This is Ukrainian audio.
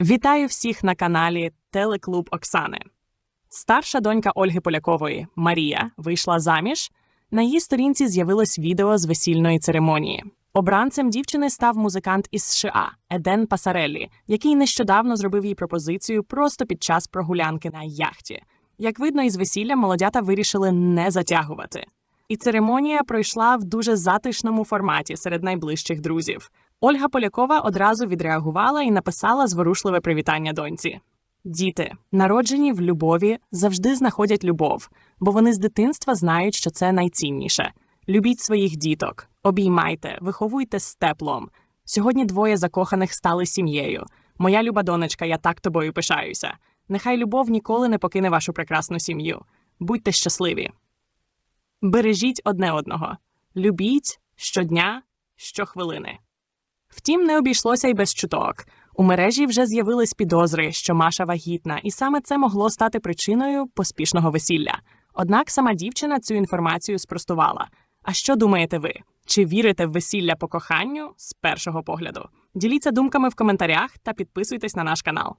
Вітаю всіх на каналі Телеклуб Оксани. Старша донька Ольги Полякової Марія вийшла заміж. На її сторінці з'явилось відео з весільної церемонії. Обранцем дівчини став музикант із США Еден Пасареллі, який нещодавно зробив їй пропозицію просто під час прогулянки на яхті. Як видно, із весілля молодята вирішили не затягувати. І церемонія пройшла в дуже затишному форматі серед найближчих друзів. Ольга Полякова одразу відреагувала і написала зворушливе привітання доньці. Діти, народжені в любові, завжди знаходять любов, бо вони з дитинства знають, що це найцінніше. Любіть своїх діток, обіймайте, виховуйте з теплом. Сьогодні двоє закоханих стали сім'єю. Моя люба донечка, я так тобою пишаюся. Нехай любов ніколи не покине вашу прекрасну сім'ю. Будьте щасливі. Бережіть одне одного, любіть щодня, щохвилини. Втім, не обійшлося й без чуток. У мережі вже з'явились підозри, що Маша вагітна, і саме це могло стати причиною поспішного весілля. Однак сама дівчина цю інформацію спростувала. А що думаєте ви? Чи вірите в весілля по коханню з першого погляду? Діліться думками в коментарях та підписуйтесь на наш канал.